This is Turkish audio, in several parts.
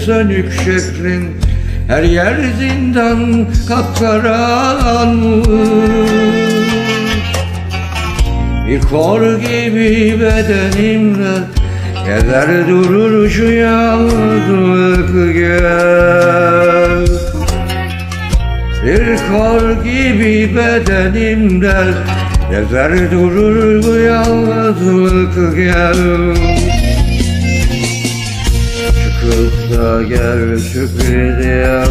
sönük şehrin Her yer zindan kapkaranlık Bir kor gibi bedenimde Gezer durur şu yalnızlık gel. Bir kor gibi bedenimde Gezer durur bu yalnızlık gel da gel sürpriz yap.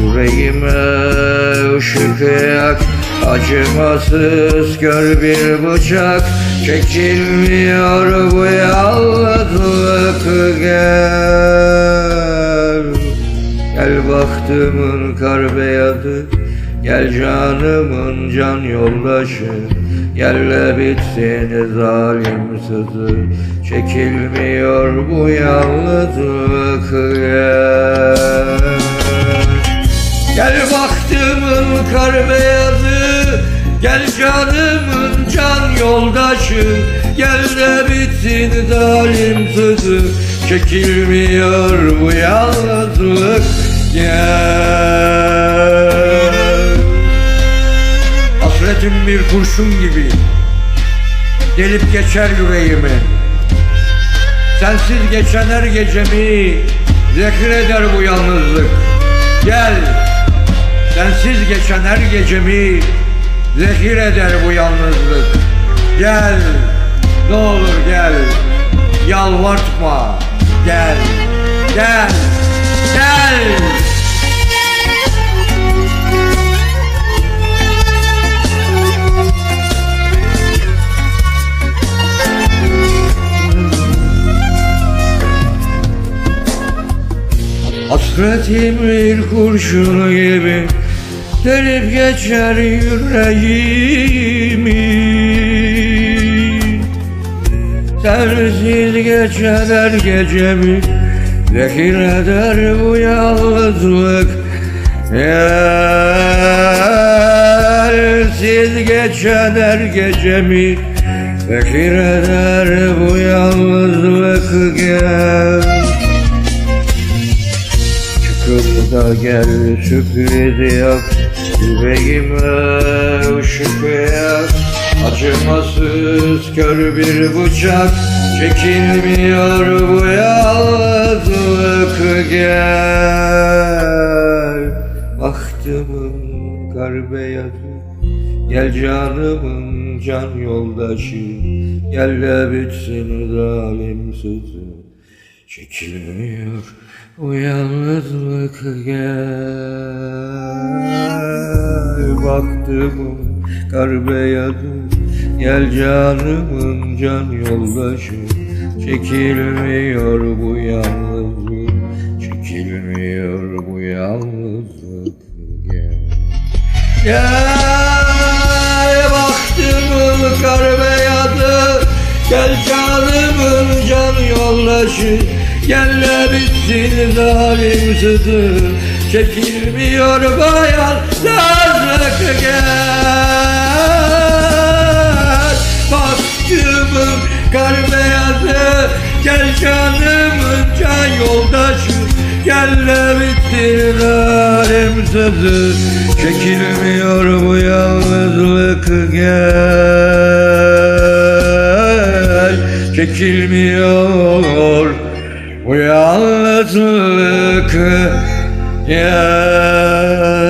Yüreğime ışık yak. Acımasız kör bir bıçak. Çekilmiyor bu yalnızlık gel. Gel bahtımın kar beyazı Gel canımın can yoldaşı Gelle bitsin zalim sızı Çekilmiyor bu yalnızlık gel bahtımın kar beyazı Gel canımın can yoldaşı. Gel de bitsin zalim sızı Çekilmiyor bu yalnızlık Gel Hasretim bir kurşun gibi Delip geçer yüreğimi. Sensiz geçen her gecemi Zehir eder bu yalnızlık. Gel Sensiz geçen her gecemi Zehir eder bu yalnızlık. Gel Ne olur gel Yalvartma Gel Gel Hasretim bir kurşun gibi Delip geçer yüreğimi. Sensiz geçer her gecemi Zehir eder bu yalnızlık. Sensiz geçen her gecemi Zehir eder bu yalnızlık. gel da gel sürpriz yap. Yüreğime ışık yak Acımasız kör bir bıçak. Çekilmiyor bu yalnızlık gel. Bahtımın kar beyazı Gel canımın can yoldaşı. Gel de bitsin zalim sızı Çekilmiyor bu yalnızlık gel. Baktımın kar beyazı Gel canımın can yoldaşı. Çekilmiyor bu yalnızlık Çekilmiyor bu yalnızlık gel. Gel baktımın kar beyazı Gel canımın can yoldaşı De bitsin zalim sızı Çekilmiyor bayan nazlık gel Baktımın kar beyazı Gel canımın can yoldaşı de bitsin zalim sızı Çekilmiyor bu yalnızlık. Gel Çekilmiyor bu yalnızlık gel